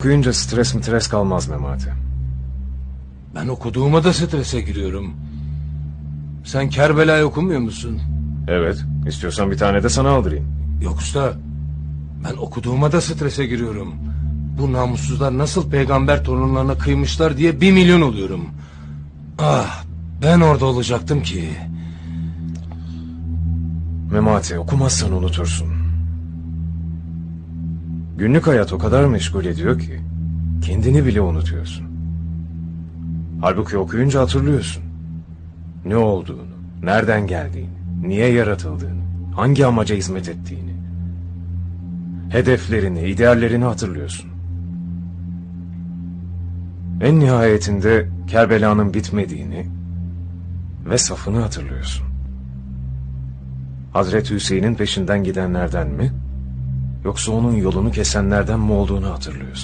Okuyunca stres stres kalmaz Memati. Ben okuduğuma da strese giriyorum. Sen Kerbela'yı okumuyor musun? Evet, istiyorsan bir tane de sana aldırayım. Yok usta. Ben okuduğuma da strese giriyorum. Bu namussuzlar nasıl peygamber torunlarına kıymışlar diye bir milyon oluyorum. Ah ben orada olacaktım ki. Memati okumazsan unutursun. Günlük hayat o kadar meşgul ediyor ki kendini bile unutuyorsun. Halbuki okuyunca hatırlıyorsun. Ne olduğunu, nereden geldiğini, niye yaratıldığını, hangi amaca hizmet ettiğini. Hedeflerini, ideallerini hatırlıyorsun. En nihayetinde Kerbela'nın bitmediğini ve safını hatırlıyorsun. Hazreti Hüseyin'in peşinden gidenlerden mi? Yoksa onun yolunu kesenlerden mi olduğunu hatırlıyorsun.